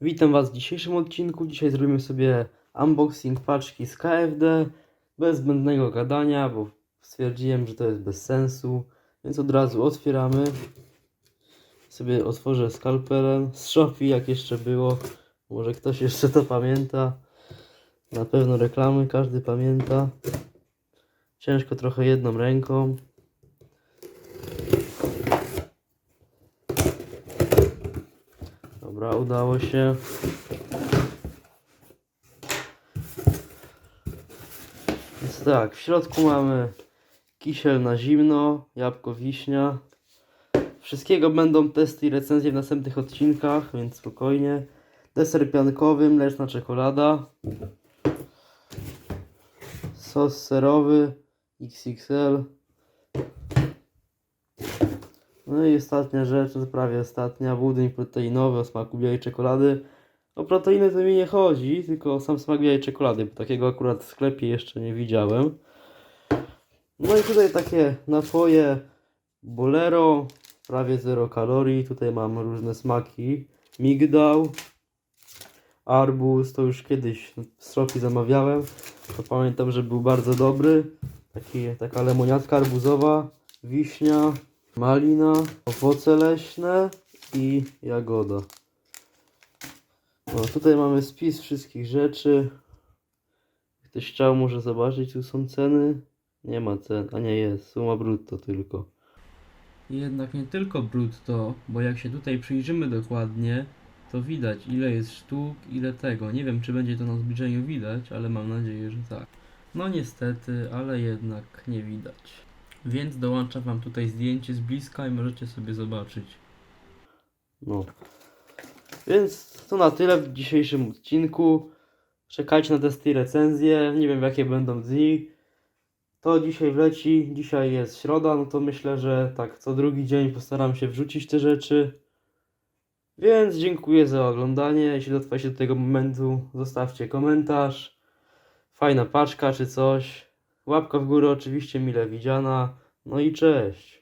Witam Was w dzisiejszym odcinku. Dzisiaj zrobimy sobie unboxing paczki z KFD bez zbędnego gadania, bo stwierdziłem, że to jest bez sensu, więc od razu otwieramy. Sobie otworzę skalpelem z Shopee, jak jeszcze było. Może ktoś jeszcze to pamięta. Na pewno reklamy każdy pamięta. Ciężko trochę jedną ręką. Dobra, udało się. Więc tak, w środku mamy kisiel na zimno, jabłko wiśnia. Wszystkiego będą testy i recenzje w następnych odcinkach, więc spokojnie. Deser piankowy, mleczna czekolada. Sos serowy XXL. No i ostatnia rzecz, to prawie ostatnia, budyń proteinowy o smaku białej czekolady. O proteiny to mi nie chodzi, tylko o sam smak białej czekolady, bo takiego akurat w sklepie jeszcze nie widziałem. No i tutaj takie napoje Bolero, prawie 0 kalorii. Tutaj mam różne smaki. Migdał, arbuz, to już kiedyś w Shopee zamawiałem. To pamiętam, że był bardzo dobry. Taki, taka lemoniatka arbuzowa, wiśnia, malina, owoce leśne i jagoda. No, tutaj mamy spis wszystkich rzeczy. Ktoś chciał może zobaczyć, tu są ceny. Nie ma cen, a nie jest, suma brutto tylko. Jednak nie tylko brutto, bo jak się tutaj przyjrzymy dokładnie, to widać ile jest sztuk, ile tego. Nie wiem czy będzie to na zbliżeniu widać, ale mam nadzieję, że tak. No niestety, ale jednak nie widać. Więc dołączam wam tutaj zdjęcie z bliska i możecie sobie zobaczyć. No. Więc to na tyle w dzisiejszym odcinku. Czekajcie na testy i recenzje. Nie wiem jakie będą dni. To dzisiaj wleci. Dzisiaj jest środa, no to myślę, że tak co drugi dzień postaram się wrzucić te rzeczy. Więc dziękuję za oglądanie. Jeśli dotrwaliście do tego momentu, zostawcie komentarz. Fajna paczka czy coś. Łapka w górę oczywiście mile widziana. No i cześć.